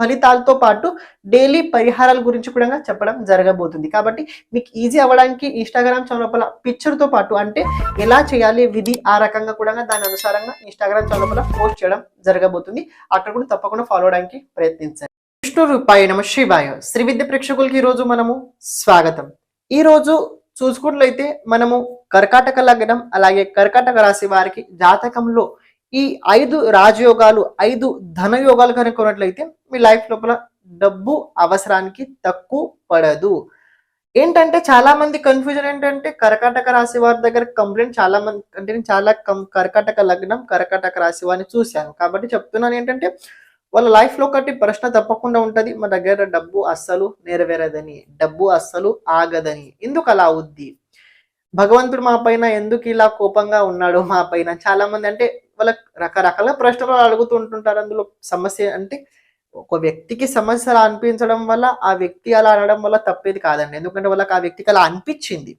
ఫలితాలతో పాటు డైలీ పరిహారాల గురించి కూడా చెప్పడం జరగబోతుంది. కాబట్టి మీకు ఈజీ అవ్వడానికి ఇన్స్టాగ్రామ్ ఛానల్ పిక్చర్తో పాటు అంటే ఎలా చేయాలి విధి ఆ రకంగా కూడా దాని అనుసారంగా ఇన్స్టాగ్రామ్ ఛానల్ పోస్ట్ చేయడం జరగబోతుంది. అక్కడ కూడా తప్పకుండా ఫాలో అవడానికి ప్రయత్నించండి. విష్ణు రూపాయ నమ శివాయ. శ్రీ విద్య ప్రేక్షకులకి ఈరోజు మనము స్వాగతం. ఈ రోజు చూసుకున్నట్లయితే మనము కర్కాటక లగ్నం అలాగే కర్కాటక రాశి వారికి జాతకంలో ఈ ఐదు రాజయోగాలు ఐదు ధనయోగాలు యోగాలు ఉన్నట్లయితే మీ లైఫ్ లోపల డబ్బు అవసరానికి తక్కువ పడదు. ఏంటంటే చాలా మంది కన్ఫ్యూజన్ ఏంటంటే కర్కాటక రాశి వారి దగ్గర కంప్లైంట్ చాలా మంది అంటే నేను చాలా కం కర్కాటక లగ్నం కర్కాటక రాశి వారిని చూశాను. కాబట్టి చెప్తున్నాను ఏంటంటే వాళ్ళ లైఫ్లో ఒకటి ప్రశ్న తప్పకుండా ఉంటది. మా దగ్గర డబ్బు అస్సలు నెరవేరదని డబ్బు అస్సలు ఆగదని ఎందుకు అలా అవుద్ది? భగవంతుడు మా పైన ఎందుకు ఇలా కోపంగా ఉన్నాడు మా పైన? చాలా మంది అంటే వాళ్ళ రకరకాల ప్రశ్నలు అడుగుతుంటుంటారు అందులో సమస్య అంటే ఒక వ్యక్తికి సమస్య అలా అనిపించడం వల్ల ఆ వ్యక్తి అలా అనడం వల్ల తప్పేది కాదండి. ఎందుకంటే వాళ్ళకి ఆ వ్యక్తికి అలా అనిపించింది.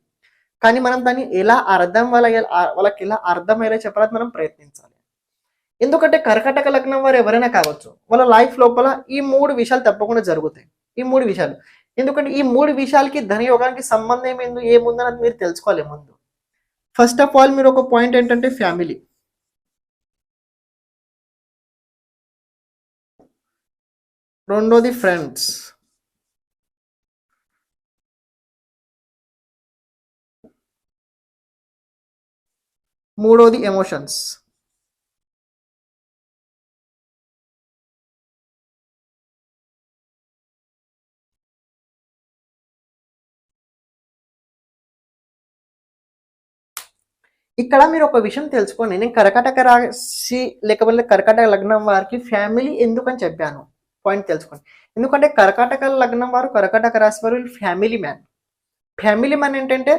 కానీ మనం దాన్ని ఎలా అర్థం వాళ్ళ వాళ్ళకి ఎలా అర్థమయ్యేలా చెప్పాలని మనం ప్రయత్నించాలి. ఎందుకంటే కర్కటక లగ్నం వారు ఎవరైనా కావచ్చు వాళ్ళ లైఫ్ లోపల ఈ మూడు విషయాలు తప్పకుండా జరుగుతాయి. ఈ మూడు విషయాలు. ఎందుకంటే ఈ మూడు విషయాలకి ధనయోగానికి సంబంధం ఏమైంది ఏముందని మీరు తెలుసుకోవాలి ముందు. ఫస్ట్ ఆఫ్ ఆల్ మీరు ఒక పాయింట్ ఏంటంటే ఫ్యామిలీ రెండోది ఫ్రెండ్స్ మూడోది ఎమోషన్స్ ఇక్కడ మీరు ఒక విషయం తెలుసుకోండి నేను కర్కాటక రాశి లేకపోతే కర్కాటక లగ్నం వారికి ఫ్యామిలీ ఎందుకని చెప్పాను? పాయింట్ తెలుసుకోండి. ఎందుకంటే కర్కాటక లగ్నం వారు కర్కాటక రాశి వారు ఫ్యామిలీ మ్యాన్ ఫ్యామిలీ మ్యాన్ ఏంటంటే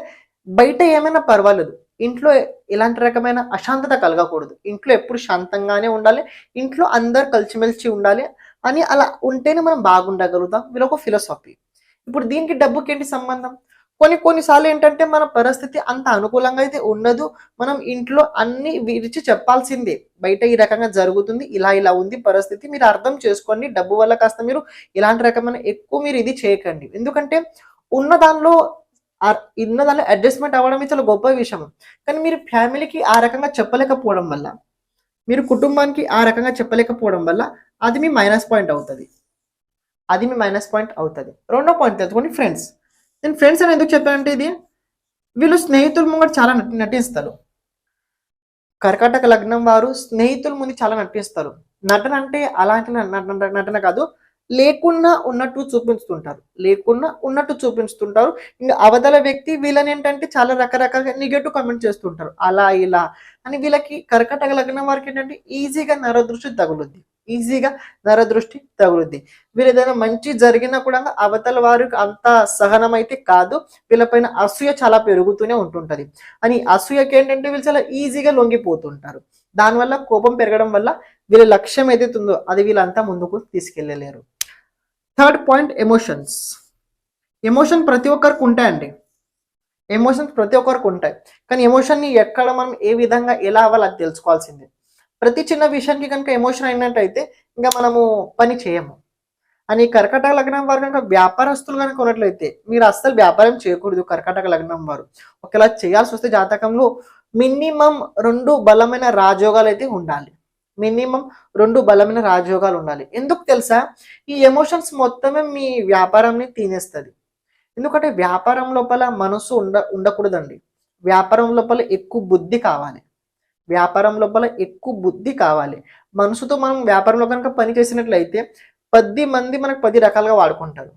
బయట ఏమైనా పర్వాలేదు. ఇంట్లో ఎలాంటి రకమైన అశాంతత కలగకూడదు. ఇంట్లో ఎప్పుడు శాంతంగానే ఉండాలి. ఇంట్లో అందరు కలిసిమెలిసి ఉండాలి అని అలా ఉంటేనే మనం బాగుండగలుగుతాం. వీళ్ళొక ఫిలాసఫీ ఇప్పుడు దీనికి డబ్బుకి ఏంటి సంబంధం? కొన్ని కొన్నిసార్లు ఏంటంటే మన పరిస్థితి అంత అనుకూలంగా అయితే ఉండదు. మనం ఇంట్లో అన్ని విరిచి చెప్పాల్సిందే. బయట ఈ రకంగా జరుగుతుంది ఇలా ఇలా ఉంది పరిస్థితి మీరు అర్థం చేసుకోండి. డబ్బు వల్ల కాస్త మీరు ఇలాంటి రకమైన ఎక్కువ మీరు ఇది చేయకండి. ఎందుకంటే ఉన్న దానిలో ఉన్న దానిలో అడ్జస్ట్మెంట్ అవ్వడం చాలా గొప్ప విషయం. కానీ మీరు ఫ్యామిలీకి ఆ రకంగా చెప్పలేకపోవడం వల్ల మీరు కుటుంబానికి ఆ రకంగా చెప్పలేకపోవడం వల్ల అది మీ మైనస్ పాయింట్ అవుతుంది. అది మీ మైనస్ పాయింట్ అవుతుంది. రెండో పాయింట్ తెలుసుకోండి ఫ్రెండ్స్. నేను ఫ్రెండ్స్ అని ఎందుకు చెప్పానంటే ఇది? వీళ్ళు స్నేహితుల ముంగట చాలా నటిస్తారు. కర్కాటక లగ్నం వారు స్నేహితుల ముందు చాలా నటిస్తారు. నటన అంటే అలాంటి నటన నటన కాదు లేకున్నా ఉన్నట్టు చూపించుతుంటారు. లేకున్నా ఉన్నట్టు చూపించుతుంటారు. ఇంకా అవతల వ్యక్తి వీళ్ళని ఏంటంటే చాలా రకరకాలుగా నెగటివ్ కమెంట్ చేస్తుంటారు. అలా ఇలా అని వీళ్ళకి కర్కటక లగ్నం వారికి ఏంటంటే ఈజీగా నరదృష్టి తగులుద్ది. ఈజీగా నరదృష్టి తగులుద్ది. వీళ్ళు ఏదైనా మంచి జరిగినా కూడా అవతల వారికి అంత సహనం అయితే కాదు వీళ్ళపైన అసూయ చాలా పెరుగుతూనే ఉంటుంటది. అని అసూయకి ఏంటంటే వీళ్ళు చాలా ఈజీగా లొంగిపోతుంటారు. దానివల్ల కోపం పెరగడం వల్ల వీళ్ళ లక్ష్యం ఏదైతుందో అది వీళ్ళంతా ముందుకు తీసుకెళ్ళలేరు. Third point emotions. ఎమోషన్ ప్రతి ఒక్కరికి ఉంటాయండి. ఎమోషన్స్ ప్రతి ఒక్కరికి ఉంటాయి. కానీ ఎమోషన్ని ఎక్కడ మనం ఏ విధంగా ఎలా అవ్వాలి అది తెలుసుకోవాల్సిందే. ప్రతి చిన్న విషయానికి కనుక ఎమోషన్ అయినట్టయితే ఇంకా మనము పని చేయము. అని కర్కటక లగ్నం వారు కనుక వ్యాపారస్తులు కనుక ఉన్నట్లయితే మీరు అస్సలు వ్యాపారం చేయకూడదు కర్కటక లగ్నం వారు. ఒకవేళ చేయాల్సి వస్తే జాతకంలో మినిమం రెండు బలమైన రాజయోగాలు అయితే ఉండాలి. మినిమం రెండు బలమైన రాజయోగాలు ఉండాలి. ఎందుకు తెలుసా? ఈ ఎమోషన్స్ మొత్తమే మీ వ్యాపారాన్ని తినేస్తుంది. ఎందుకంటే వ్యాపారం లోపల మనసు ఉండ ఉండకూడదండి. వ్యాపారం లోపల ఎక్కువ బుద్ధి కావాలి. వ్యాపారం లోపల ఎక్కువ బుద్ధి కావాలి. మనసుతో మనం వ్యాపారంలో కనుక పని చేసినట్లయితే పది మంది మనకు పది రకాలుగా వాడుకుంటారు.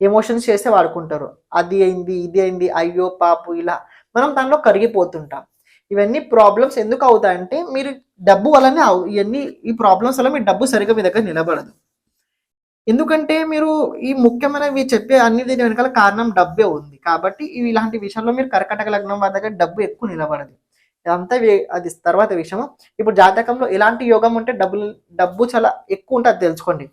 ఎమోషన్స్ చేస్తే వాడుకుంటారు. అది అయింది ఇది అయింది అయ్యో పాపు ఇలా మనం దానిలో కరిగిపోతుంటాం. ఇవన్నీ ప్రాబ్లమ్స్ ఎందుకు అవుతాయంటే మీరు డబ్బు వల్లనే అవు ఇవన్నీ ఈ ప్రాబ్లమ్స్ వల్ల మీ డబ్బు సరిగ్గా మీ దగ్గర నిలబడదు. ఎందుకంటే మీరు ఈ ముఖ్యమైనవి చెప్పే అన్ని దీని వెనకాల కారణం డబ్బే ఉంది. కాబట్టి ఇలాంటి విషయంలో మీరు కర్కటక లగ్నం వారి దగ్గర డబ్బు ఎక్కువ నిలబడదు. ఇదంతా అది తర్వాత విషయం ఇప్పుడు జాతకంలో ఎలాంటి యోగం ఉంటే డబ్బులు డబ్బు చాలా ఎక్కువ ఉంటుంది తెలుసుకోండి.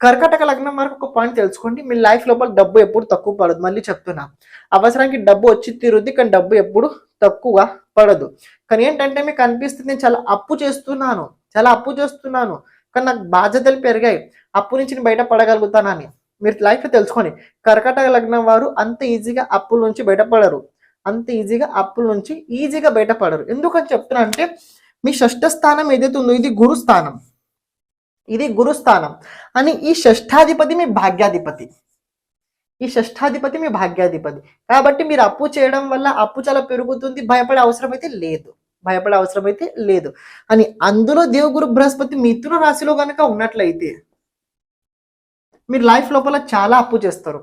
కర్కటక లగ్నం వరకు ఒక పాయింట్ తెలుసుకోండి. మీ లైఫ్ లోపల డబ్బు ఎప్పుడు తక్కువ పడదు. మళ్ళీ చెప్తున్నా. అవసరానికి డబ్బు వచ్చి తీరుద్ది కానీ డబ్బు ఎప్పుడు తక్కువ పడదు. కానీ ఏంటంటే మీకు అనిపిస్తుంది నేను చాలా అప్పు చేస్తున్నాను. చాలా అప్పు చేస్తున్నాను. కానీ నాకు బాధ్యతలు పెరిగాయి. అప్పు నుంచి నేను బయట పడగలుగుతానని. మీరు లైఫ్ తెలుసుకోండి. కర్కటక లగ్నం వారు అంత ఈజీగా అప్పుల నుంచి బయటపడరు అంత ఈజీగా అప్పుల నుంచి ఈజీగా బయటపడరు. ఎందుకని చెప్తున్నా అంటే మీ షష్ఠ స్థానం ఏదైతే ఉందో ఇది గురుస్థానం ఇది గురుస్థానం అని ఈ షష్ఠాధిపతి మీ భాగ్యాధిపతి. ఈ షష్ఠాధిపతి మీ భాగ్యాధిపతి. కాబట్టి మీరు అప్పు చేయడం వల్ల అప్పు చాలా పెరుగుతుంది భయపడే అవసరం అయితే లేదు. భయపడే అవసరం అయితే లేదు. అని అందులో దేవగురు బృహస్పతి మిథున రాశిలో కనుక ఉన్నట్లయితే మీరు లైఫ్ లోపల చాలా అప్పు చేస్తారు.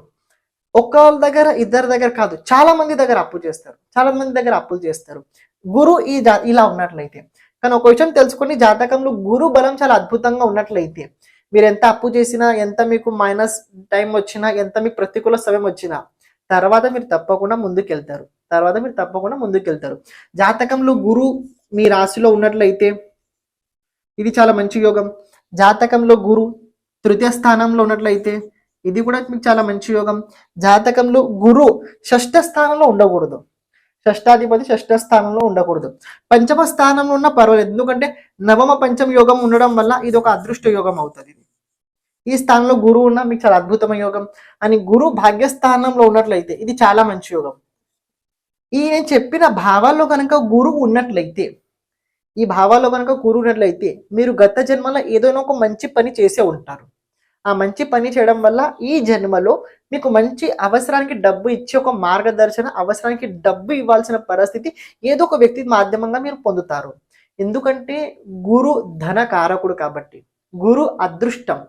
ఒకళ్ళ దగ్గర ఇద్దరి దగ్గర కాదు. చాలా మంది దగ్గర అప్పు చేస్తారు. చాలా మంది దగ్గర అప్పులు చేస్తారు. గురు ఈ జా ఇలా ఉన్నట్లయితే. కానీ ఒక విషయం తెలుసుకుని జాతకంలో గురు బలం చాలా అద్భుతంగా ఉన్నట్లయితే. మీరు ఎంత అప్పు చేసినా ఎంత మీకు మైనస్ టైం వచ్చినా ఎంత మీకు ప్రతికూల సమయం వచ్చినా తర్వాత మీరు తప్పకుండా ముందుకెళ్తారు. తర్వాత మీరు తప్పకుండా ముందుకెళ్తారు. జాతకంలో గురు మీ రాశిలో ఉన్నట్లయితే ఇది చాలా మంచి యోగం. జాతకంలో గురు తృతీయ స్థానంలో ఉన్నట్లయితే ఇది కూడా మీకు చాలా మంచి యోగం. జాతకంలో గురు షష్ఠ స్థానంలో ఉండకూడదు. షష్టాధిపతి షష్ఠ స్థానంలో ఉండకూడదు. పంచమ స్థానంలో ఉన్న పర్వాలేదు. ఎందుకంటే నవమ పంచమ యోగం ఉండడం వల్ల ఇది ఒక అదృష్ట యోగం అవుతుంది. ఈ స్థానంలో గురువు ఉన్న మీకు చాలా అద్భుతమైన యోగం. అని గురు భాగ్యస్థానంలో ఉన్నట్లయితే ఇది చాలా మంచి యోగం. ఈ నేను చెప్పిన భావాల్లో కనుక గురువు ఉన్నట్లయితే ఈ భావాల్లో కనుక గురువు ఉన్నట్లయితే మీరు గత జన్మలో ఏదైనా ఒక మంచి పని చేసే ఉంటారు. ఆ మంచి పని చేయడం వల్ల ఈ జన్మలో మీకు మంచి అవసరానికి డబ్బు ఇచ్చే ఒక మార్గదర్శన అవసరానికి డబ్బు ఇవ్వాల్సిన పరిస్థితి ఏదో ఒక వ్యక్తి మాధ్యమంగా మీరు పొందుతారు. ఎందుకంటే గురు ధన కారకుడు కాబట్టి గురు అదృష్టం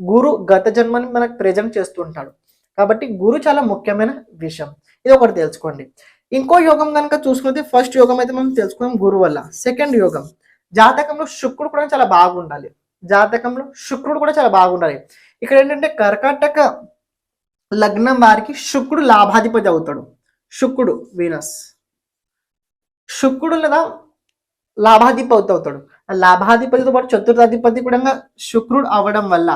గురు గత జన్మని మనకు ప్రజెంట్ చేస్తుంటాడు కాబట్టి గురు చాలా ముఖ్యమైన విషయం. ఇది ఒకటి తెలుసుకోండి. ఇంకో యోగం కనుక చూసుకుంటే ఫస్ట్ యోగం అయితే మనం తెలుసుకున్నాం గురు వల్ల సెకండ్ యోగం. జాతకంలో శుక్రుడు కూడా చాలా బాగుండాలి. జాతకంలో శుక్రుడు కూడా చాలా బాగుండాలి ఇక్కడ ఏంటంటే కర్కాటక లగ్నం వారికి శుక్రుడు లాభాధిపతి అవుతాడు. శుక్రుడు వీనస్. శుక్రుడు లేదా లాభాధిపతి అవుతాడు. ఆ లాభాధిపతితో పాటు చతుర్థాధిపతి కూడా శుక్రుడు అవడం వల్ల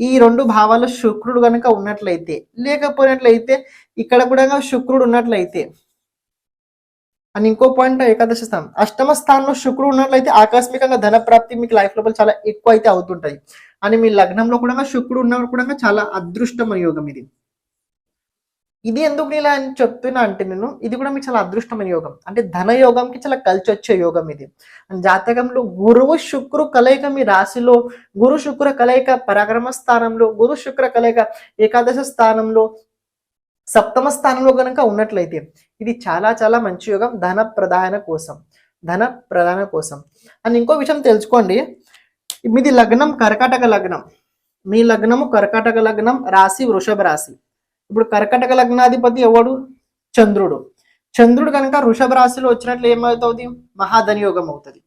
ఈ రెండు భావాల్లో శుక్రుడు కనుక ఉన్నట్లయితే లేకపోయినట్లయితే ఇక్కడ కూడా శుక్రుడు ఉన్నట్లయితే అని ఇంకో పాయింట్ ఏకాదశ స్థానం. అష్టమ స్థానంలో శుక్రుడు ఉన్నట్లయితే ఆకస్మికంగా ధన ప్రాప్తి మీకు లైఫ్ లోపల చాలా ఎక్కువ అయితే అవుతుంటది. అని మీ లగ్నంలో కూడా శుక్రుడు ఉన్నప్పుడు కూడా చాలా అదృష్టమైన యోగం ఇది. ఇది ఎందుకు ఇలా అని చెప్తున్నా అంటే నేను ఇది కూడా మీకు చాలా అదృష్టమైన యోగం. అంటే ధన యోగంకి చాలా కలిసి వచ్చే యోగం ఇది. జాతకంలో గురువు శుక్రు కలయిక మీ రాశిలో గురు శుక్ర కలయిక పరాక్రమ స్థానంలో గురు శుక్ర కలయిక ఏకాదశ స్థానంలో సప్తమ స్థానంలో కనుక ఉన్నట్లయితే ఇది చాలా చాలా మంచి యోగం. ధన ప్రధాన కోసం. ధన ప్రధాన కోసం. అని ఇంకో విషయం తెలుసుకోండి. మీది లగ్నం కర్కాటక లగ్నం. మీ లగ్నము కర్కాటక లగ్నం రాశి వృషభ రాశి. ఇప్పుడు కర్కటక లగ్నాధిపతి ఎవడు? చంద్రుడు. చంద్రుడు కనుక వృషభ రాశిలో వచ్చినట్లు ఏమవుతుంది? మహాధనియోగం అవుతుంది.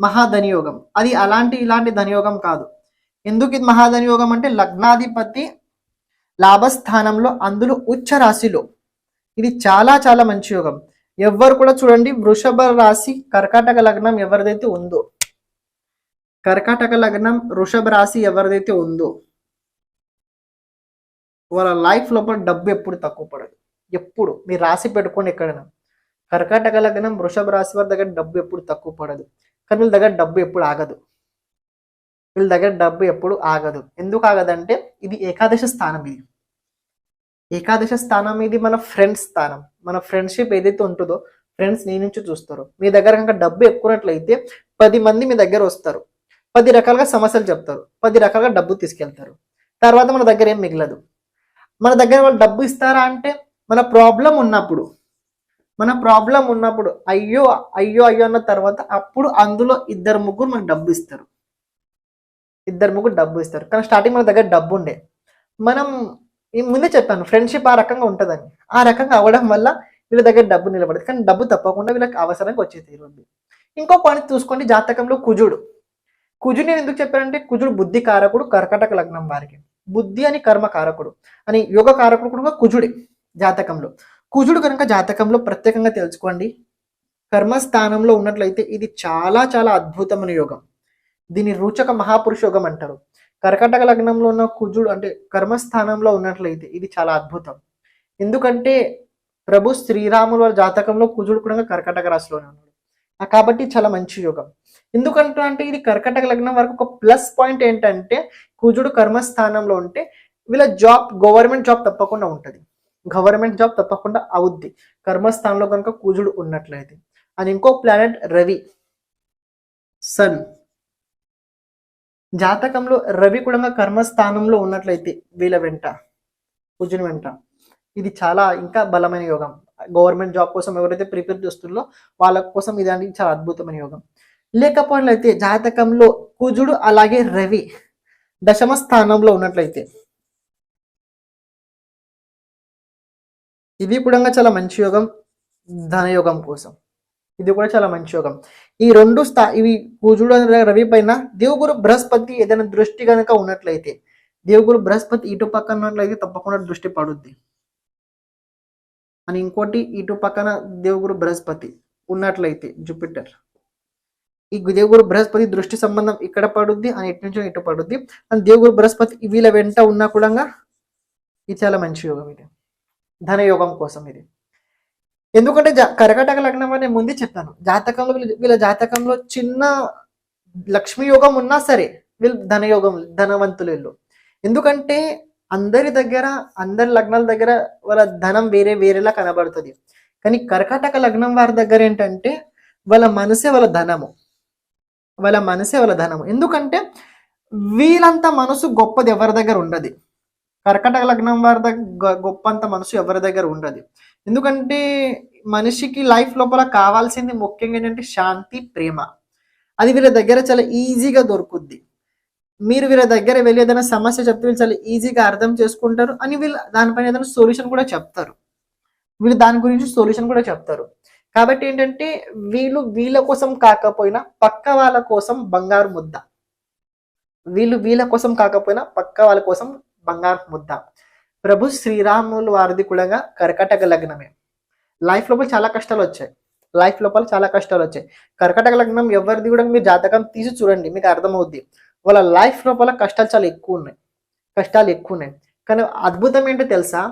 మహాధనియోగం. అది అలాంటి ఇలాంటి ధనియోగం కాదు. ఎందుకు ఇది మహాధనియోగం అంటే లగ్నాధిపతి లాభస్థానంలో అందులో ఉచ్చ రాశిలో. ఇది చాలా చాలా మంచి యోగం. ఎవ్వరు కూడా చూడండి వృషభ రాశి కర్కాటక లగ్నం ఎవరిదైతే ఉందో. కర్కాటక లగ్నం వృషభ రాశి ఎవరిదైతే ఉందో. వాళ్ళ లైఫ్ లోపల డబ్బు ఎప్పుడు తక్కువ పడదు. ఎప్పుడు. మీరు రాసి పెట్టుకోండి ఎక్కడైనా. కర్కాటక లగ్నం వృషభ రాశి వారి దగ్గర డబ్బు ఎప్పుడు తక్కువ పడదు. కానీ వీళ్ళ దగ్గర డబ్బు ఎప్పుడు ఆగదు. వీళ్ళ దగ్గర డబ్బు ఎప్పుడు ఆగదు. ఎందుకు ఆగదంటే ఇది ఏకాదశ స్థానం ఇది. ఏకాదశ స్థానం ఇది మన ఫ్రెండ్స్ స్థానం. మన ఫ్రెండ్షిప్ ఏదైతే ఉంటుందో ఫ్రెండ్స్ నీ నుంచి చూస్తారు. మీ దగ్గర కనుక డబ్బు ఎక్కువనట్లయితే పది మంది మీ దగ్గర వస్తారు. పది రకాలుగా సమస్యలు చెప్తారు. పది రకాలుగా డబ్బు తీసుకెళ్తారు. తర్వాత మన దగ్గర ఏం మిగలదు. మన దగ్గర వాళ్ళు డబ్బు ఇస్తారా అంటే మన ప్రాబ్లం ఉన్నప్పుడు మన ప్రాబ్లం ఉన్నప్పుడు అయ్యో అయ్యో అయ్యో అన్న తర్వాత అప్పుడు అందులో ఇద్దరు ముగ్గురు మనకు డబ్బు ఇస్తారు. ఇద్దరు ముగ్గురు డబ్బు ఇస్తారు. కానీ స్టార్టింగ్ మన దగ్గర డబ్బు ఉండే. మనం ముందే చెప్పాను ఫ్రెండ్షిప్ ఆ రకంగా ఉంటుందని. ఆ రకంగా అవ్వడం వల్ల వీళ్ళ దగ్గర డబ్బు నిలబడదు. కానీ డబ్బు తప్పకుండా వీళ్ళకి అవసరంగా వచ్చే తీరుంది ఇంకో పాయింట్ చూసుకోండి జాతకంలో కుజుడు. కుజుడు నేను ఎందుకు చెప్పానంటే కుజుడు బుద్ధి కారకుడు కర్కటక లగ్నం వారికి. బుద్ధి అని కర్మ కారకుడు. అని యోగ కారకుడు కూడా కుజుడే జాతకంలో. కుజుడు కనుక జాతకంలో ప్రత్యేకంగా తెలుసుకోండి కర్మస్థానంలో ఉన్నట్లయితే ఇది చాలా చాలా అద్భుతమైన యోగం. దీన్ని రూచక మహాపురుష యోగం అంటారు. కర్కటక లగ్నంలో ఉన్న కుజుడు అంటే కర్మస్థానంలో ఉన్నట్లయితే ఇది చాలా అద్భుతం. ఎందుకంటే ప్రభు శ్రీరాముల జాతకంలో కుజుడు కూడా కర్కటక రాశిలోనే ఉన్నాడు. కాబట్టి చాలా మంచి యోగం. ఎందుకంటే అంటే ఇది కర్కటక లగ్నం వరకు ఒక ప్లస్ పాయింట్ ఏంటంటే కుజుడు కర్మస్థానంలో ఉంటే వీళ్ళ జాబ్ గవర్నమెంట్ జాబ్ తప్పకుండా ఉంటుంది. గవర్నమెంట్ జాబ్ తప్పకుండా అవుద్ది. కర్మస్థానంలో కనుక కుజుడు ఉన్నట్లయితే. అని ఇంకో ప్లానెట్ రవి. సన్. జాతకంలో రవి కూడా కర్మస్థానంలో ఉన్నట్లయితే వీళ్ళ వెంట కుజుని వెంట. ఇది చాలా ఇంకా బలమైన యోగం. గవర్నమెంట్ జాబ్ కోసం ఎవరైతే ప్రిపేర్ చేస్తున్నారో వాళ్ళ కోసం ఇది అనేది చాలా అద్భుతమైన యోగం. లేకపోయినట్లయితే జాతకంలో కుజుడు అలాగే రవి దశమ స్థానంలో ఉన్నట్లయితే ఇది కూడా చాలా మంచి యోగం ధనయోగం కోసం. ఇది కూడా చాలా మంచి యోగం. ఈ రెండు స్థా ఇవి కుజుడు రవి పైన దేవుగురు బృహస్పతి ఏదైనా దృష్టి కనుక ఉన్నట్లయితే దేవుగురు బృహస్పతి ఇటు పక్కన ఉన్నట్లయితే తప్పకుండా దృష్టి పడుద్ది. అని ఇంకోటి ఇటు పక్కన దేవుగురు బృహస్పతి ఉన్నట్లయితే జూపిటర్. ఈ దేవుగురు బృహస్పతి దృష్టి సంబంధం ఇక్కడ పడుద్ది అని ఇటు నుంచి ఇటు పడుద్ది. అని దేవుగురు బృహస్పతి వీళ్ళ వెంట ఉన్నా కూడా ఇది చాలా మంచి యోగం ఇది. ధనయోగం కోసం ఇది. ఎందుకంటే జా కర్కటక లగ్నం అనే ముందే చెప్పాను. జాతకంలో వీళ్ళ వీళ్ళ జాతకంలో చిన్న లక్ష్మీ యోగం ఉన్నా సరే వీళ్ళు ధనయోగం ధనవంతులు వీళ్ళు. ఎందుకంటే అందరి దగ్గర అందరి లగ్నాల దగ్గర వాళ్ళ ధనం వేరే వేరేలా కనబడుతుంది. కానీ కర్కాటక లగ్నం వారి దగ్గర ఏంటంటే వాళ్ళ మనసే వాళ్ళ ధనము. వాళ్ళ మనసే వాళ్ళ ధనము. ఎందుకంటే వీళ్ళంత మనసు గొప్పది ఎవరి దగ్గర ఉండదు? కర్కటక లగ్నం వారి దగ్గర గొప్పంత మనసు ఎవరి దగ్గర ఉండదు? ఎందుకంటే మనిషికి లైఫ్ లోపల కావాల్సింది ముఖ్యంగా ఏంటంటే శాంతి ప్రేమ. అది వీళ్ళ దగ్గర చాలా ఈజీగా దొరుకుద్ది. మీరు వీళ్ళ దగ్గర వెళ్ళి ఏదైనా సమస్య చెప్తే వీళ్ళు చాలా ఈజీగా అర్థం చేసుకుంటారు అని వీళ్ళు దానిపైన ఏదైనా సొల్యూషన్ కూడా చెప్తారు. వీళ్ళు దాని గురించి సొల్యూషన్ కూడా చెప్తారు. కాబట్టి ఏంటంటే వీళ్ళు వీళ్ళ కోసం కాకపోయినా పక్క వాళ్ళ కోసం బంగారు ముద్ద. వీళ్ళు వీళ్ళ కోసం కాకపోయినా పక్క వాళ్ళ కోసం బంగారు ముద్ద. ప్రభు శ్రీరాములు వారిది కూడా కర్కటక లగ్నమే. లైఫ్ లోపల చాలా కష్టాలు వచ్చాయి. లైఫ్ లోపల చాలా కష్టాలు వచ్చాయి. కర్కటక లగ్నం ఎవరిది కూడా మీరు జాతకం తీసి చూడండి మీకు అర్థమవుద్ది. వాళ్ళ లైఫ్ లోపల కష్టాలు చాలా ఎక్కువ ఉన్నాయి. కష్టాలు ఎక్కువ ఉన్నాయి. కానీ అద్భుతం ఏంటో తెలుసా?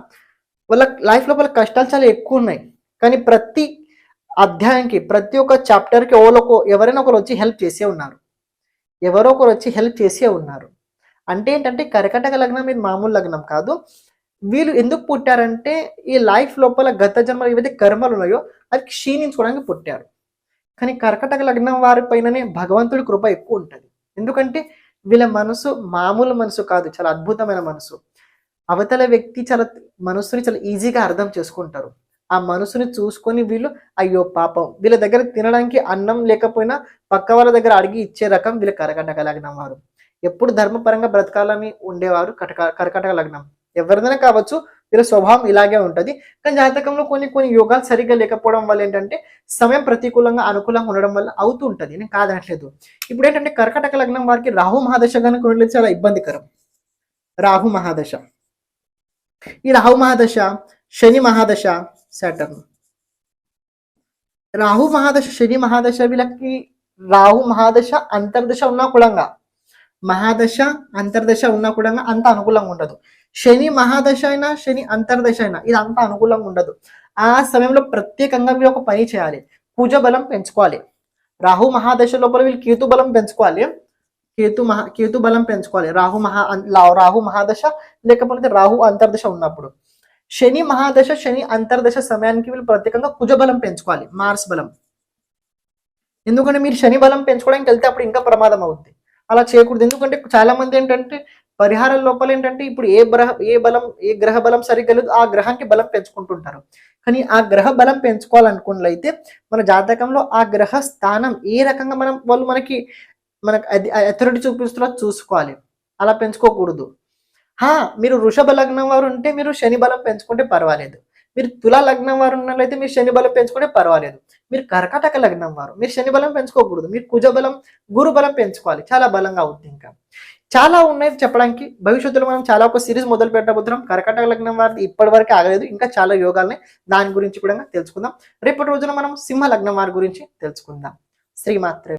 వాళ్ళ లైఫ్ లోపల కష్టాలు చాలా ఎక్కువ ఉన్నాయి. కానీ ప్రతి అధ్యాయంకి ప్రతి ఒక్క చాప్టర్కి ఎవరో ఎవరైనా ఒకరు వచ్చి హెల్ప్ చేసే ఉన్నారు. ఎవరో ఒకరు వచ్చి హెల్ప్ చేసే ఉన్నారు. అంటే ఏంటంటే కర్కటక లగ్నం ఇది మామూలు లగ్నం కాదు. వీళ్ళు ఎందుకు పుట్టారంటే ఈ లైఫ్ లోపల గత జన్మలు ఏవైతే కర్మలు ఉన్నాయో అవి క్షీణించుకోవడానికి పుట్టారు. కానీ కర్కటక లగ్నం వారి పైననే భగవంతుడి కృప ఎక్కువ ఉంటుంది. ఎందుకంటే వీళ్ళ మనసు మామూలు మనసు కాదు చాలా అద్భుతమైన మనసు. అవతల వ్యక్తి చాలా మనసుని చాలా ఈజీగా అర్థం చేసుకుంటారు. ఆ మనసుని చూసుకొని వీళ్ళు అయ్యో పాపం వీళ్ళ దగ్గర తినడానికి అన్నం లేకపోయినా పక్క వాళ్ళ దగ్గర అడిగి ఇచ్చే రకం వీళ్ళ కర్కటక లగ్నం వారు. ఎప్పుడు ధర్మపరంగా బ్రతకాలని ఉండేవారు కటక కర్కటక లగ్నం. ఎవరిదైనా కావచ్చు వీళ్ళ స్వభావం ఇలాగే ఉంటుంది. కానీ జాతకంలో కొన్ని కొన్ని యోగాలు సరిగ్గా లేకపోవడం వల్ల ఏంటంటే సమయం ప్రతికూలంగా అనుకూలంగా ఉండడం వల్ల అవుతూ ఉంటుంది. నేను కాదనట్లేదు. ఇప్పుడు ఏంటంటే కర్కటక లగ్నం వారికి రాహు మహాదశ కనుక ఉండలేదు చాలా ఇబ్బందికరం. రాహు మహాదశ. ఈ రాహు మహాదశ శని మహాదశ సాటర్న్. రాహు మహాదశ శని మహాదశ వీళ్ళకి రాహు మహాదశ అంతర్దశ ఉన్నా కూడా మహాదశ అంతర్దశ ఉన్నా కూడా అంత అనుకూలంగా ఉండదు. శని మహాదశ అయినా శని అంతర్దశ అయినా ఇది అంత అనుకూలంగా ఉండదు. ఆ సమయంలో ప్రత్యేకంగా వీళ్ళు ఒక పని చేయాలి. పూజ బలం పెంచుకోవాలి. రాహు మహాదశ లోపల వీళ్ళు కేతు బలం పెంచుకోవాలి. కేతు మహా కేతు బలం పెంచుకోవాలి. రాహు మహా రాహు మహాదశ లేకపోతే రాహు అంతర్దశ ఉన్నప్పుడు. శని మహాదశ శని అంతర్దశ సమయానికి వీళ్ళు ప్రత్యేకంగా కుజ బలం పెంచుకోవాలి. మార్స్ బలం. ఎందుకంటే మీరు శని బలం పెంచుకోవడానికి వెళ్తే అప్పుడు ఇంకా ప్రమాదం అవుద్ది. అలా చేయకూడదు. ఎందుకంటే చాలా మంది ఏంటంటే పరిహారం లోపల ఏంటంటే ఇప్పుడు ఏ గ్రహ ఏ బలం ఏ గ్రహ బలం సరిగ్గా లేదు ఆ గ్రహానికి బలం పెంచుకుంటుంటారు. కానీ ఆ గ్రహ బలం పెంచుకోవాలనుకున్నట్లయితే మన జాతకంలో ఆ గ్రహ స్థానం ఏ రకంగా మనం వాళ్ళు మనకి మనకు అథారిటీ చూపిస్తున్నా చూసుకోవాలి. అలా పెంచుకోకూడదు. హా మీరు వృషభ లగ్నం వారు ఉంటే మీరు శని బలం పెంచుకుంటే పర్వాలేదు. మీరు తులా లగ్నం వారు ఉన్నట్లయితే మీరు శని బలం పెంచుకుంటే పర్వాలేదు. మీరు కర్కాటక లగ్నం వారు మీరు శని బలం పెంచుకోకూడదు. మీరు కుజ బలం గురు బలం పెంచుకోవాలి. చాలా బలంగా అవుతుంది ఇంకా. చాలా ఉన్నాయి చెప్పడానికి. భవిష్యత్తులో మనం చాలా ఒక సిరీస్ మొదలు పెట్టబోతున్నాం. కర్కాటక లగ్నం వారిది ఇప్పటి వరకు ఆగలేదు. ఇంకా చాలా యోగాలని దాని గురించి కూడా తెలుసుకుందాం. రేపటి రోజున మనం సింహ లగ్నం వారి గురించి తెలుసుకుందాం. శ్రీమాత్రే